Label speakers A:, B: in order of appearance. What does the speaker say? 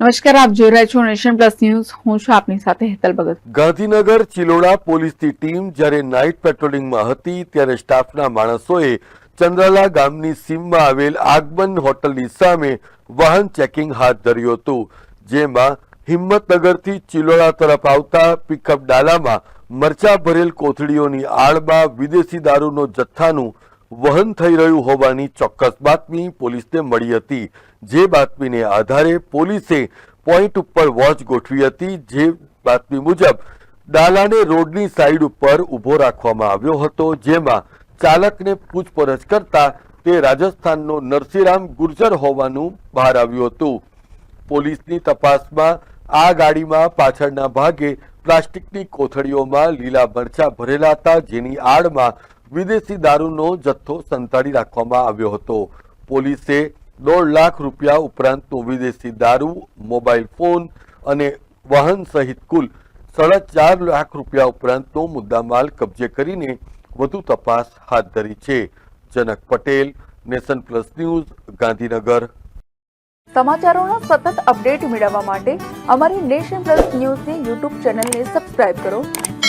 A: નમસ્કાર, આપ જોઈ રહ્યા છો નેશન પ્લસ ન્યૂઝ. હું છું આપની સાથે હેતલ ભગત.
B: ગાંધીનગર ચિલોડા પોલીસની ટીમ જ્યારે નાઇટ પેટ્રોલિંગમાં હતી ત્યારે સ્ટાફના માણસોએ ચંદ્રાલા ગામની સીમમાં આવેલ આગમન હોટલની સામે વાહન ચેકિંગ હાથ ધર્યું હતું, જેમાં હિંમતનગરથી ચિલોડા તરફ આવતા પિકઅપ ડાલામાં મરચા ભરેલ કોથળીઓની આડમાં વિદેશી દારૂનો જથ્થાનું વહન થઈ રહ્યું હોવાની ચોક્કસ બાતમી પોલીસને મળી હતી. જે બાતમીને આધારે પોલીસે પોઈન્ટ ઉપર વોચ ગોઠવી હતી. જે બાતમી મુજબ ડાલાને રોડની સાઈડ ઉપર ઊભો રાખવામાં આવ્યો હતો, જેમાં ચાલકને પૂછપરછ કરતા તે રાજસ્થાનનો નરસિંહરામ ગુર્જર હોવાનું બહાર આવ્યું હતું. પોલીસની તપાસમાં આ ગાડીમાં પાછળના ભાગે પ્લાસ્ટિકની કોથળીઓમાં લીલા મરચા ભરેલા હતા, જેની આડમાં વિદેશી દારૂનો જથ્થો સંતાડી રાખવામાં આવ્યો હતો. પોલીસે દોઢ લાખ રૂપિયા ઉપરાંતનું વિદેશી દારૂ, મોબાઈલ ફોન અને વાહન સહિત કુલ સાડા ચાર લાખ રૂપિયા ઉપરાંતનો મુદ્દામાલ કબજે કરીને વધુ તપાસ હાથ ધરી છે. Janak Patel, Nation Plus News, Gandhinagar.
C: સમાચારોના સતત અપડેટ મેળવવા માટે અમારી નેશન પ્લસ ન્યૂઝની યુટ્યુબ ચેનલને સબસ્ક્રાઇબ કરો.